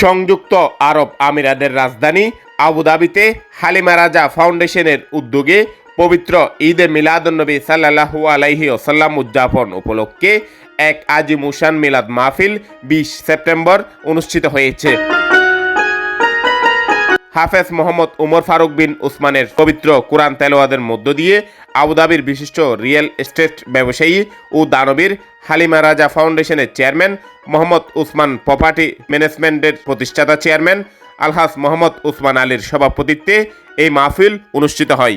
সংযুক্ত আরব আমিরাদের রাজধানী আবুধাবিতে হালিমা রাজা ফাউন্ডেশনের উদ্যোগে পবিত্র ঈদে মিলাদনবী সাল্লাহু আলাইহি ওসাল্লাম উদযাপন উপলক্ষে এক আজিমুসান মিলাদ মাহফিল বিশ সেপ্টেম্বর অনুষ্ঠিত হয়েছে। হাফেজ মোহাম্মদ উমর ফারুক বিন উসমানের পবিত্র কোরআন তেলোয়াদের মধ্য দিয়ে আবুধাবির বিশিষ্ট রিয়েল এস্টেট ব্যবসায়ী ও দানবীর হালিমা রাজা ফাউন্ডেশনের চেয়ারম্যান মোহাম্মদ উসমান প্রপার্টি ম্যানেজমেন্টের প্রতিষ্ঠাতা চেয়ারম্যান আলহাস মোহাম্মদ উসমান আলীর সভাপতিত্বে এই মাহফিল অনুষ্ঠিত হয়।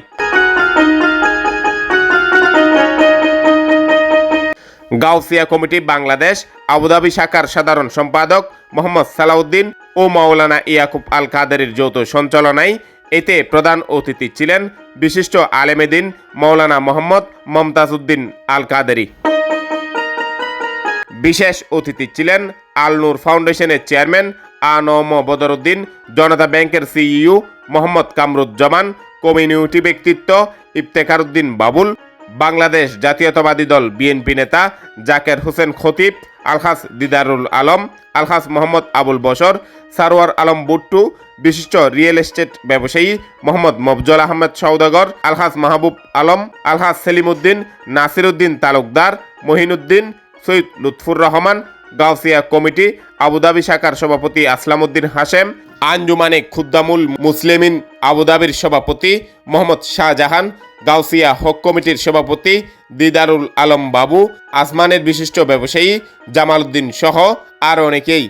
গাউসিয়া কমিটি বাংলাদেশ আবুধাবি শাখার সাধারণ সম্পাদক মোহাম্মদ সালাউদ্দিন ও মাওলানা ইয়াকুব আল কাদেরের যৌথ সঞ্চালনায় এতে প্রধান অতিথি ছিলেন বিশিষ্ট আলেমেদিন মৌলানা মোহাম্মদ মমতাজ উদ্দিন আল কাদেরি। বিশেষ অতিথি ছিলেন আল নূর ফাউন্ডেশনের চেয়ারম্যান আ আনম বদরুদ্দিন, জনতা ব্যাংকের সিইও মোহাম্মদ কামরুজ্জামান, কমিউনিটি ব্যক্তিত্ব ইফতেখারউদ্দিন বাবুল বাংলাদেশ জাতীয়তাবাদী দল বিএনপি নেতা জাকের হোসেন খতিব আলহাস দিদারুল আলম আলহাস মোহাম্মদ আবুল বসর সারোয়ার আলম বুট্টু, বিশিষ্ট রিয়েল এস্টেট ব্যবসায়ী Mohammad Mofazzal Ahmed Saudagar Alhaj Mahbub Alam Alhaj Selimuddin Nasiruddin Talukdar, Mohinuddin, Syed Lutfur Rahman, Gausia committee, Abu Dhabi শাখার সভাপতি আসলামউদ্দিন হাশেম আঞ্জুমানে খুদ্দামুল মুসলিমিন আবুধাবির সভাপতি মোহাম্মদ শাহজাহান, গাউসিয়া হক কমিটির সভাপতি দিদারুল আলম বাবু, আসমানের বিশিষ্ট ব্যবসায়ী জামাল উদ্দিন সহ আর অনেকেই।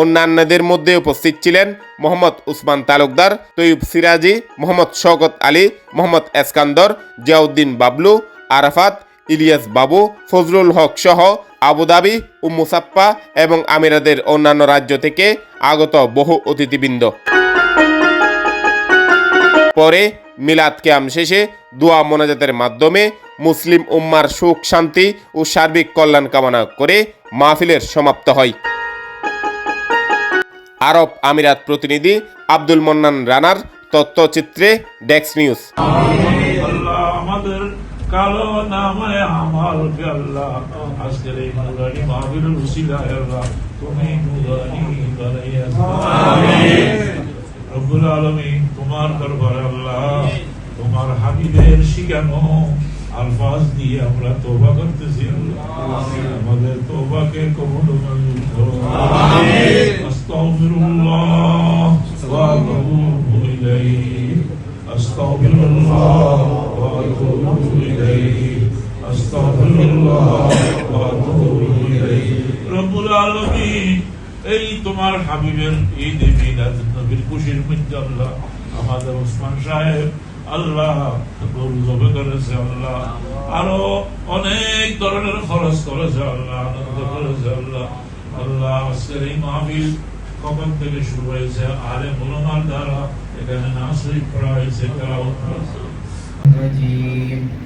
অন্যান্যদের মধ্যে উপস্থিত ছিলেন মোহাম্মদ উসমান তালুকদার, তৈয়ব সিরাজি, মোহাম্মদ শওকত আলী, মোহাম্মদ এসকান্দর, জিয়াউদ্দিন বাবলু, আরাফাত ইলিয়াস বাবু, ফজলুল হক সহ আবুধাবি ও মুসাপ্পা এবং আমিরাদের অন্যান্য রাজ্য থেকে আগত বহু অতিথিবৃন্দ। পরে মিলাদ ক্যাম শেষে দোয়া মোনাজাতের মাধ্যমে মুসলিম উম্মার সুখ, শান্তি ও সার্বিক কল্যাণ কামনা করে মাহফিলের সমাপ্ত হয়। আরব আমিরাত প্রতিনিধি আব্দুল মন্নান রানার তথ্যচিত্রে ডেক্স নিউজ। কালো নামে আমালকে আল্লাহ আজকের এই নুরানি মাহবিলুল উসিলায় আল্লাহ তুমি নুরানি বানাইয়া রব্বুল আলামিন তোমার দরবারে আল্লাহ তোমার হাবিবের শিখানো আলফাজ দিয়ে আমরা তোবা করতেছি আমাদের তোবাকে কবুল মঞ্জুর করো। আস্তাগফিরুল্লাহ। إليه أستغفر الله وأتوب إليه رب العالمين এই তোমার হাবিবের ঈদ মিলাদ নবীর খুশির মধ্যে আল্লাহ আমাদের ওসমান সাহেব আল্লাহ গরু জবে করেছে আল্লাহ আরো অনেক ধরনের খরচ করেছে আল্লাহ আনন্দ করেছে আল্লাহ আল্লাহ আজকের এই মাহফিল কখন থেকে শুরু হয়েছে আরে মুলমার দ্বারা এখানে নাচ পড়া হয়েছে তেলাওয়াত করা হয়েছে। الرجيم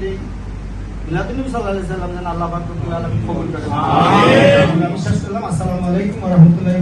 যেই মিলাদুন্নবী সাল্লাল্লাহু আলাইহি সাল্লাম যেন আল্লাহ পাক রব্বুল আলামিন কবুল করে। আমিন। আমরা বিশ্বাস করলাম। আসসালামু আলাইকুম ওয়া রাহমাতুল্লাহি